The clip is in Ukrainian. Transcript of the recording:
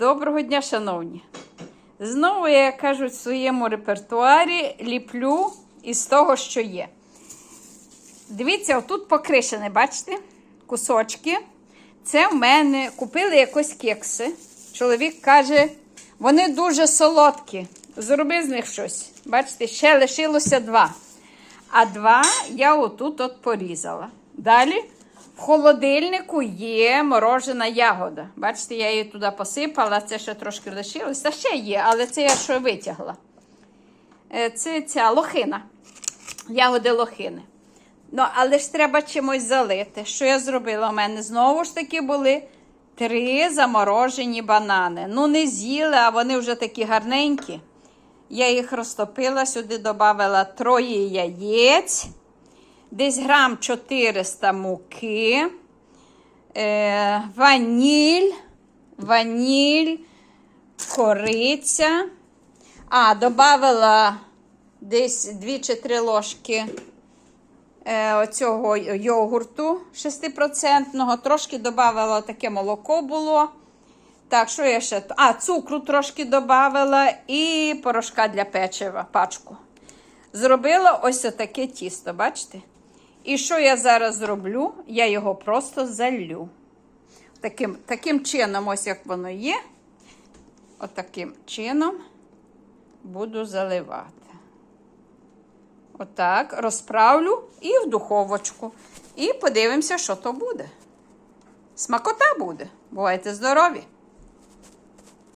Доброго дня, шановні! Знову, як кажуть, в своєму репертуарі ліплю із того, що є. Дивіться, отут покришене, бачите? Кусочки. Це в мене купили якось кекси. Чоловік каже, вони дуже солодкі. Зроби з них щось. Бачите, ще лишилося два. А два я отут от порізала. Далі в холодильнику є морожена ягода. Бачите, я її туди посипала, це ще трошки лишилось. Та ще є, але це я що витягла. Е, Це ця лохина. Ягоди лохини. Ну, але ж треба чимось залити. Що я зробила? У мене знову ж таки були три заморожені банани. Ну, не з'їли, а вони вже такі гарненькі. Я їх розтопила, сюди додала троє яєць, десь грам 400 муки, е, ваніль, ваніль, кориця. А, додала десь 2 чи 3 ложки е, оцього йогурту 6%, трошки додавала таке молоко було. Так, що я ще? А, цукру трошки додавала і порошка для печива, пачку. Зробила ось таке тісто, бачите? І що я зараз зроблю? Я його просто залю. Таким, таким чином, ось як воно є. Отаким чином буду заливати. Отак, розправлю і в духовочку. І подивимося, що то буде. Смакота буде. Бувайте здорові!